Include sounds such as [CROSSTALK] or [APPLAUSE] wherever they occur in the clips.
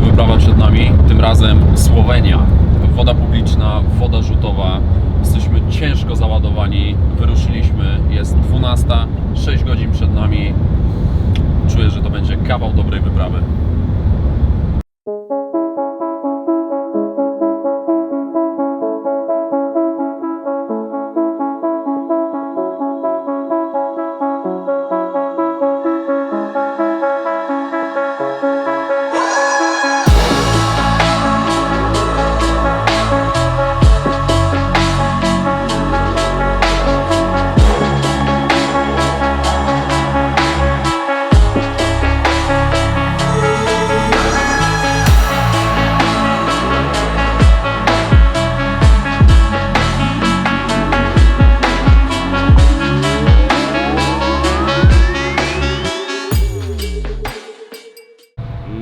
Kolejna wyprawa przed nami, tym razem Słowenia. Woda publiczna, woda rzutowa. Jesteśmy ciężko załadowani. Wyruszyliśmy, jest 12, 6 godzin przed nami. Czuję, że to będzie kawał dobrej wyprawy.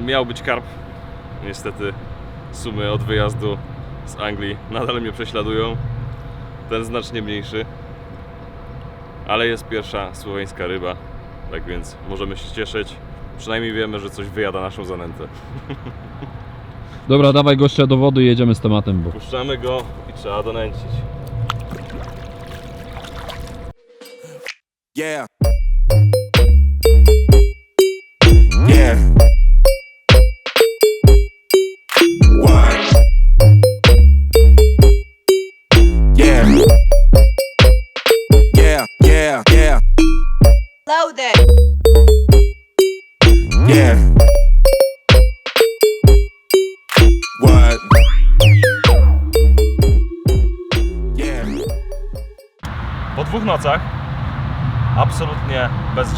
Miał być karp. Niestety sumy od wyjazdu z Anglii nadal mnie prześladują. Ten znacznie mniejszy. Ale jest pierwsza słoweńska ryba. Tak więc możemy się cieszyć. Przynajmniej wiemy, że coś wyjada naszą zanętę. [LAUGHS] Dobra, dawaj gościa do wody i jedziemy z tematem, bo Puszczamy go i trzeba donęcić. Yeah. Yeah.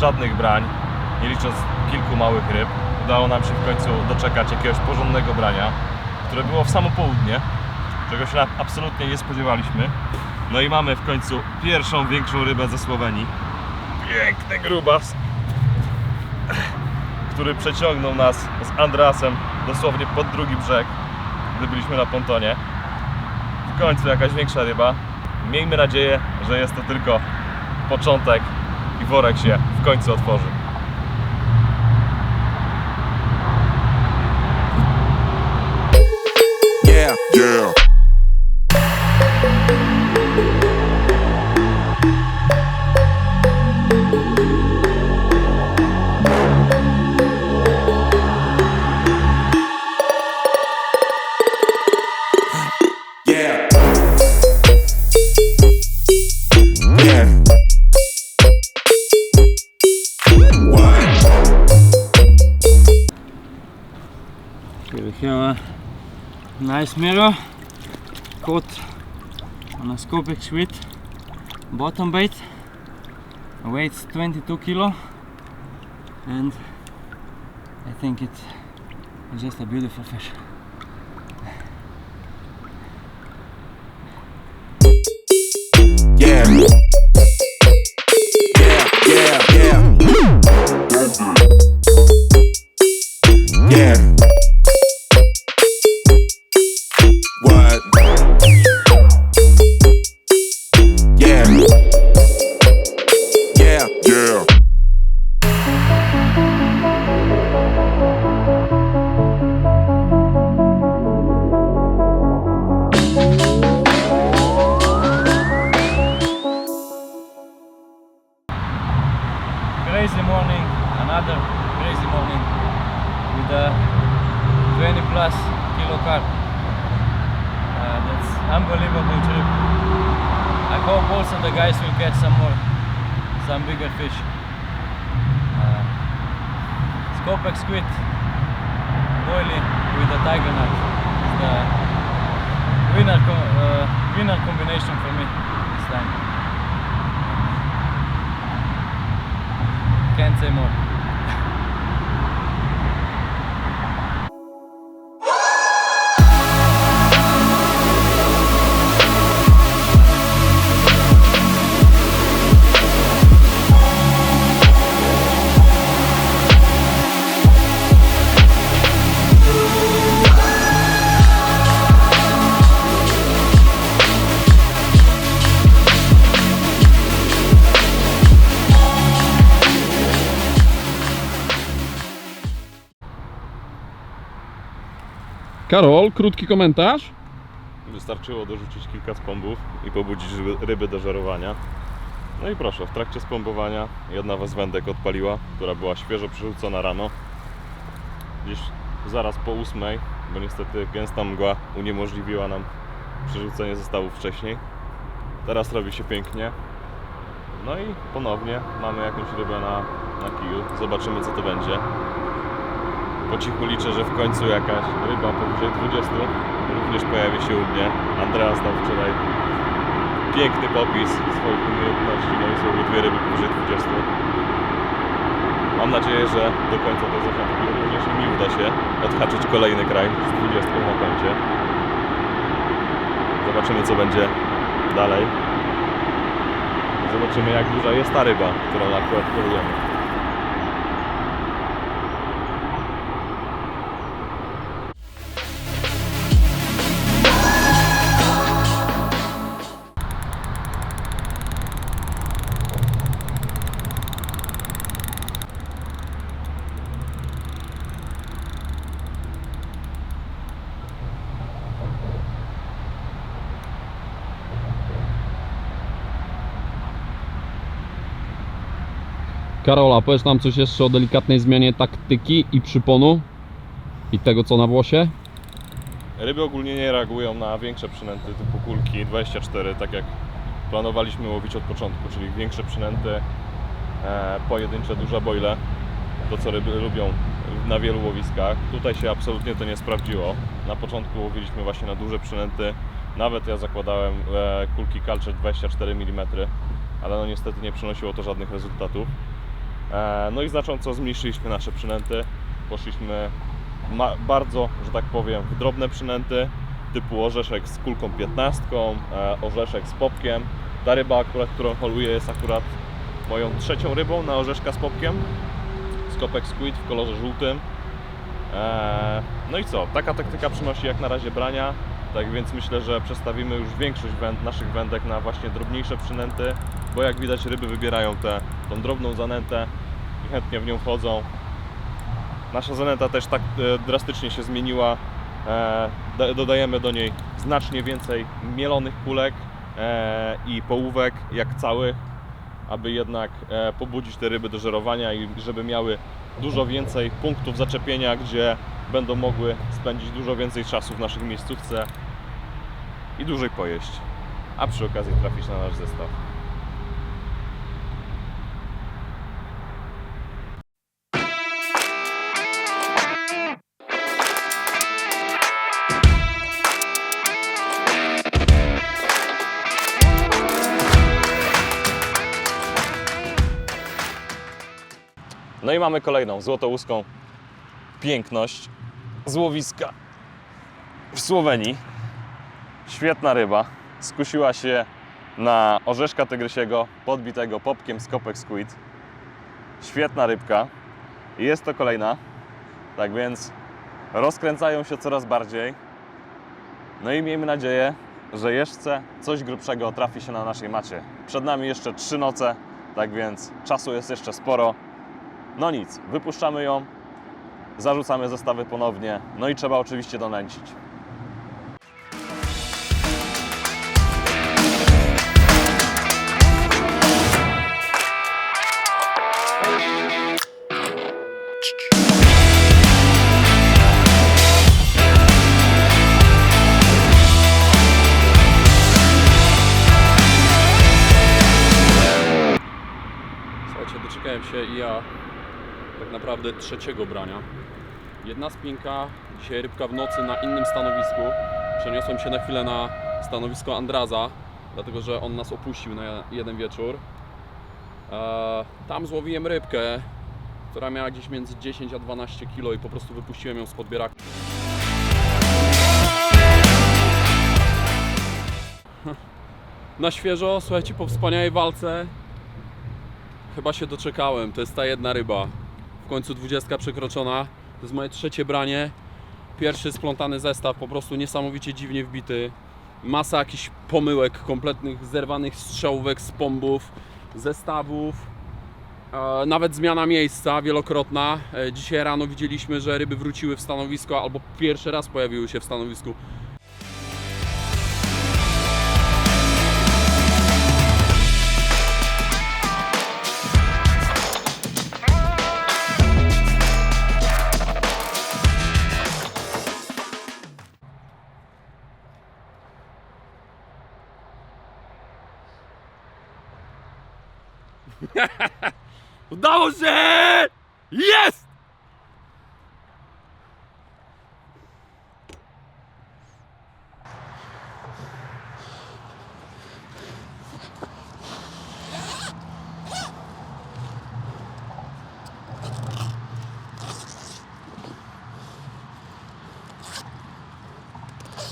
Żadnych brań, nie licząc kilku małych ryb, udało nam się w końcu doczekać jakiegoś porządnego brania, które było w samo południe, czego się absolutnie nie spodziewaliśmy. No i mamy w końcu pierwszą większą rybę ze Słowenii. Piękny grubas, który przeciągnął nas z Andrasem dosłownie pod drugi brzeg, gdy byliśmy na pontonie. W końcu jakaś większa ryba. Miejmy nadzieję, że jest to tylko początek i worek się w końcu otworzy. Yeah. Yeah. Yeah. Nice mirror caught on a scopic sweet bottom bait. Weighs 22 kilo and I think it's just a beautiful fish. Yeah, some bigger fish. Uh, squid, boiling with a tiger nut. It's the winner, co- uh, winner combination for me this time. Can't say more. Karol, krótki komentarz. Wystarczyło dorzucić kilka spombów i pobudzić ryby- do żerowania. No i proszę, w trakcie spombowania jedna z wędek odpaliła, która była świeżo przerzucona rano. Gdzieś zaraz po ósmej, bo niestety gęsta mgła uniemożliwiła nam przerzucenie zestawów wcześniej. Teraz robi się pięknie. No i ponownie mamy jakąś rybę na, na kiju. Zobaczymy co to będzie. Po cichu liczę, że w końcu jakaś ryba powyżej 20 również pojawi się u mnie. Andreas dał wczoraj piękny popis swoich umiejętności, no i są dwie ryby powyżej 20. Mam nadzieję, że do końca tej zasadki również mi uda się odhaczyć kolejny kraj z 20 na koncie. Zobaczymy co będzie dalej. Zobaczymy jak duża jest ta ryba, którą akurat polujemy. Karola, powiedz nam coś jeszcze o delikatnej zmianie taktyki i przyponu i tego co na włosie? Ryby ogólnie nie reagują na większe przynęty typu kulki 24, tak jak planowaliśmy łowić od początku, czyli większe przynęty, e, pojedyncze duże bojle, to co ryby lubią na wielu łowiskach. Tutaj się absolutnie to nie sprawdziło. Na początku łowiliśmy właśnie na duże przynęty, nawet ja zakładałem e, kulki Culture 24 mm, ale no niestety nie przynosiło to żadnych rezultatów. E, no i znacząco zmniejszyliśmy nasze przynęty, poszliśmy bardzo, że tak powiem, w drobne przynęty typu orzeszek z kulką 15, e, orzeszek z popkiem. Ta ryba akurat, którą holuję jest akurat moją trzecią rybą na orzeszka z popkiem. Skopek squid w kolorze żółtym. E, no i co? Taka taktyka przynosi jak na razie brania. Tak więc myślę, że przestawimy już większość naszych wędek na właśnie drobniejsze przynęty, bo jak widać ryby wybierają tę tą drobną zanętę i chętnie w nią wchodzą. Nasza zanęta też tak e, drastycznie się zmieniła. E, da- dodajemy do niej znacznie więcej mielonych kulek e, i połówek jak całych, aby jednak pobudzić te ryby do żerowania i żeby miały dużo więcej punktów zaczepienia, gdzie będą mogły spędzić dużo więcej czasu w naszej miejscówce i dłużej pojeść, a przy okazji trafić na nasz zestaw. No i mamy kolejną złotołuską piękność złowiska w Słowenii. Świetna ryba. Skusiła się na orzeszka tygrysiego podbitego popkiem z kopek squid. Świetna rybka. Jest to kolejna. Tak więc rozkręcają się coraz bardziej. No i miejmy nadzieję, że jeszcze coś grubszego trafi się na naszej macie. Przed nami jeszcze trzy noce, tak więc czasu jest jeszcze sporo. No nic, wypuszczamy ją, zarzucamy zestawy ponownie, no i trzeba oczywiście donęcić. Naprawdę trzeciego brania. Jedna spinka, dzisiaj rybka w nocy na innym stanowisku. Przeniosłem się na chwilę na stanowisko Andraza, dlatego że on nas opuścił na jeden wieczór. Eee, tam złowiłem rybkę, która miała gdzieś między 10 a 12 kg i po prostu wypuściłem ją z podbieraka. Na świeżo, słuchajcie, po wspaniałej walce Chyba się doczekałem, to jest ta jedna ryba. Końcu 20 przekroczona. To jest moje trzecie branie. Pierwszy splątany zestaw, po prostu niesamowicie dziwnie wbity. Masa jakichś pomyłek, kompletnych zerwanych strzałówek z pombów, zestawów. E, Nawet zmiana miejsca wielokrotna. E, Dzisiaj rano widzieliśmy, że ryby wróciły w stanowisko albo pierwszy raz pojawiły się w stanowisku. Się! Jest!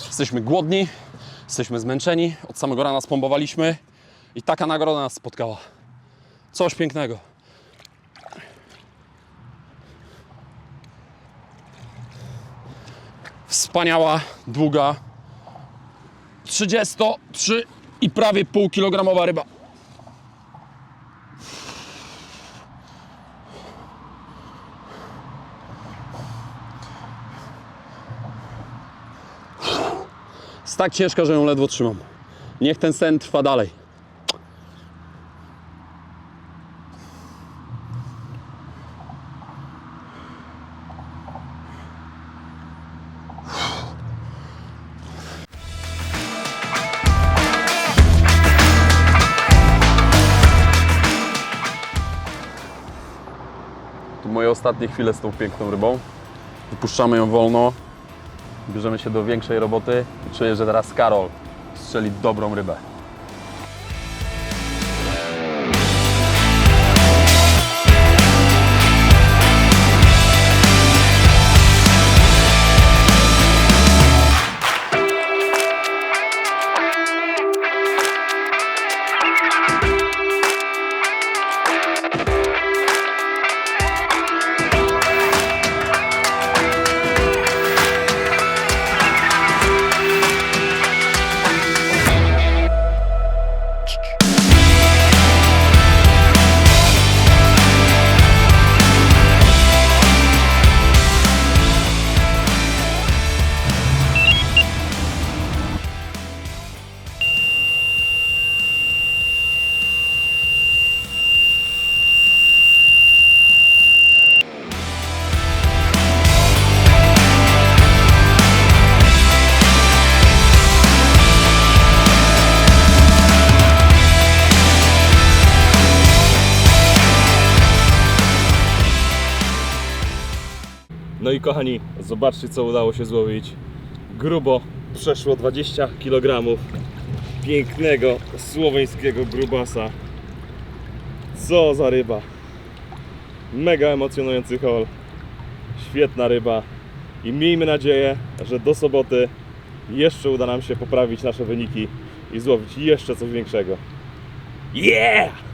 Jesteśmy głodni, jesteśmy zmęczeni, od samego rana spombowaliśmy i taka nagroda nas spotkała. Coś pięknego. Wspaniała, długa, 33 i prawie pół kilogramowa ryba. Jest tak ciężka, że ją ledwo trzymam. Niech ten sen trwa dalej. Moje ostatnie chwile z tą piękną rybą. Wypuszczamy ją wolno. Bierzemy się do większej roboty i czuję, że teraz Karol strzeli dobrą rybę. Kochani, zobaczcie co udało się złowić. Grubo przeszło 20 kg pięknego słoweńskiego grubasa. Co za ryba. Mega emocjonujący haul. Świetna ryba. I miejmy nadzieję, że do soboty jeszcze uda nam się poprawić nasze wyniki i złowić jeszcze coś większego. Yeah!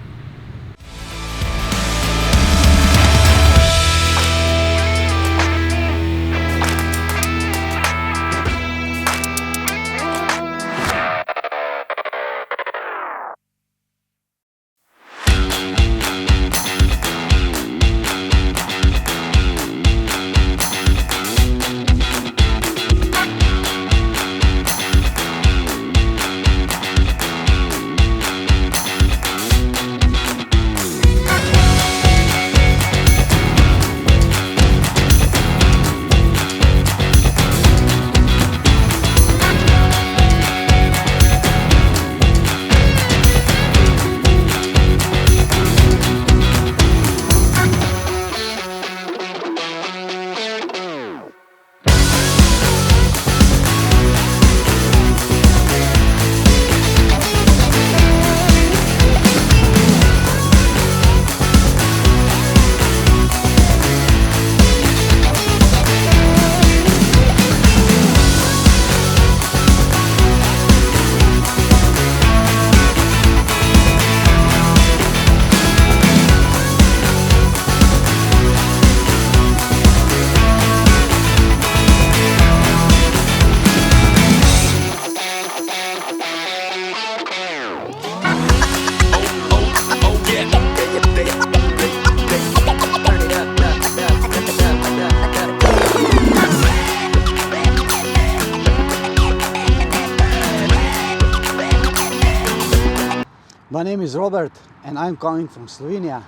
Robert and I'm coming from Slovenia,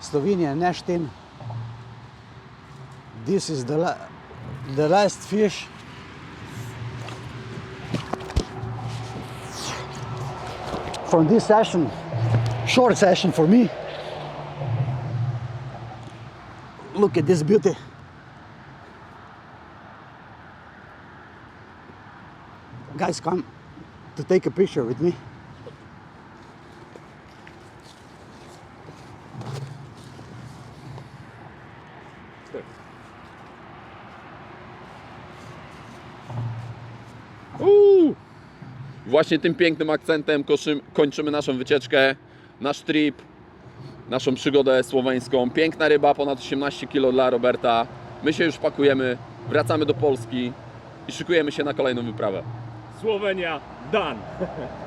Slovenia Neštin. This is the, la- the last fish. From this session, short session for me. Look at this beauty. Guys, come to take a picture with me. Właśnie tym pięknym akcentem kończymy naszą wycieczkę, nasz trip, naszą przygodę słoweńską. Piękna ryba, ponad 18 kg dla Roberta. My się już pakujemy, wracamy do Polski i szykujemy się na kolejną wyprawę. Słowenia, done! [LAUGHS]